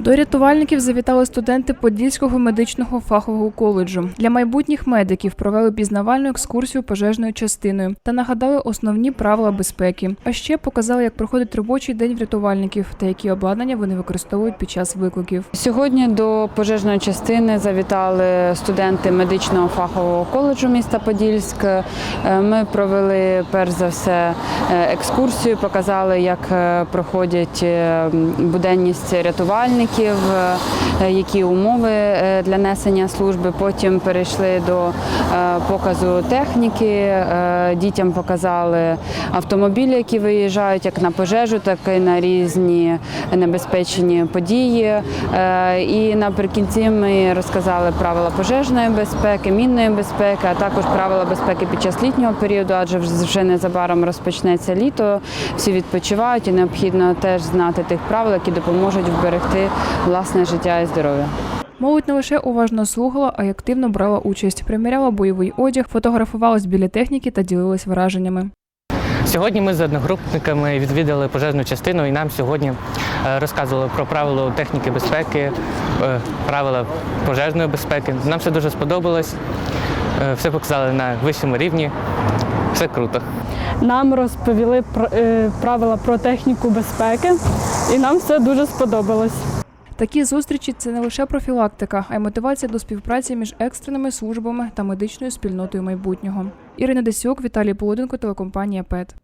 До рятувальників завітали студенти Подільського медичного фахового коледжу. Для майбутніх медиків провели пізнавальну екскурсію пожежною частиною та нагадали основні правила безпеки. А ще показали, як проходить робочий день врятувальників та які обладнання вони використовують під час викликів. Сьогодні до пожежної частини завітали студенти медичного фахового коледжу міста Подільськ. Е, Ми провели перш за все е, екскурсію, показали, як е, проходять буденність рятувальників, е, які умови е, для несення служби. Потім перейшли до е, показу техніки. Е, Дітям показали автомобілі, які виїжджають як на пожежу, так і на різні небезпечні події. Е, І наприкінці ми розказали правила пожежної безпеки, мінної безпеки, а також правила безпеки під час літнього періоду, адже вже незабаром розпочнеться літо. Всі відпочивають і необхідно теж знати тих правил, які допоможуть вберегти власне життя і здоров'я. Молодь не лише уважно слухала, а й активно брала участь, приміряла бойовий одяг, фотографувалась біля техніки та ділилась враженнями. Сьогодні ми з одногрупниками відвідали пожежну частину і нам сьогодні е, розказували про правила техніки безпеки, е, правила пожежної безпеки. Нам все дуже сподобалось. Е, Все показали на вищому рівні. Все круто. Нам розповіли про- правила про техніку безпеки, і нам все дуже сподобалось. Такі зустрічі це не лише профілактика, а й мотивація до співпраці між екстреними службами та медичною спільнотою майбутнього. Ірина Десюк, Віталій Полуденко, телекомпанія ПЕТ.